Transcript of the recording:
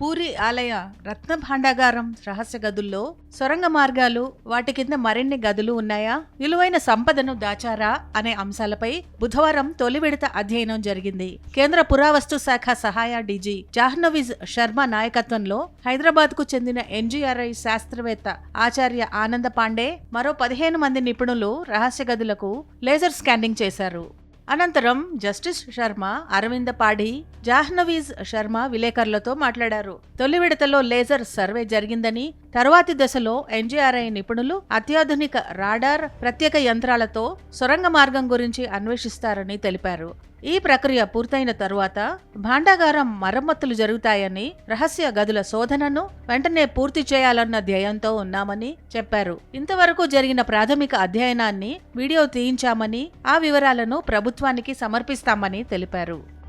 పూరి ఆలయ రత్న భాండాగారం రహస్య గదుల్లో సొరంగ మార్గాలు వాటి కింద మరిన్ని గదులు ఉన్నాయా? విలువైన సంపదను దాచారా? అనే అంశాలపై బుధవారం తొలి విడత అధ్యయనం జరిగింది. కేంద్ర పురావస్తు శాఖ సహాయ డీజీ జాహ్నవీజ్ శర్మ నాయకత్వంలో హైదరాబాద్కు చెందిన ఎన్జీఆర్ఐ శాస్త్రవేత్త ఆచార్య ఆనంద పాండే మరో పదిహేను మంది నిపుణులు రహస్య గదులకు లేజర్ స్కానింగ్ చేశారు. అనంతరం జస్టిస్ శర్మ అరవింద పాడి జాహ్నవీజ్ శర్మ విలేకరులతో మాట్లాడారు. తొలి విడతలో లేజర్ సర్వే జరిగిందని తరువాతి దశలో ఎన్జీఆర్ఐ నిపుణులు అత్యాధునిక రాడార్ ప్రత్యేక యంత్రాలతో సొరంగ మార్గం గురించి అన్వేషిస్తారని తెలిపారు. ఈ ప్రక్రియ పూర్తయిన తరువాత భాండాగారం మరమ్మతులు జరుగుతాయని రహస్య గదుల శోధనను వెంటనే పూర్తి చేయాలన్న ధ్యేయంతో ఉన్నామని చెప్పారు. ఇంతవరకు జరిగిన ప్రాథమిక అధ్యయనాన్ని వీడియో తీయించామని ఆ వివరాలను ప్రభుత్వానికి సమర్పిస్తామని తెలిపారు.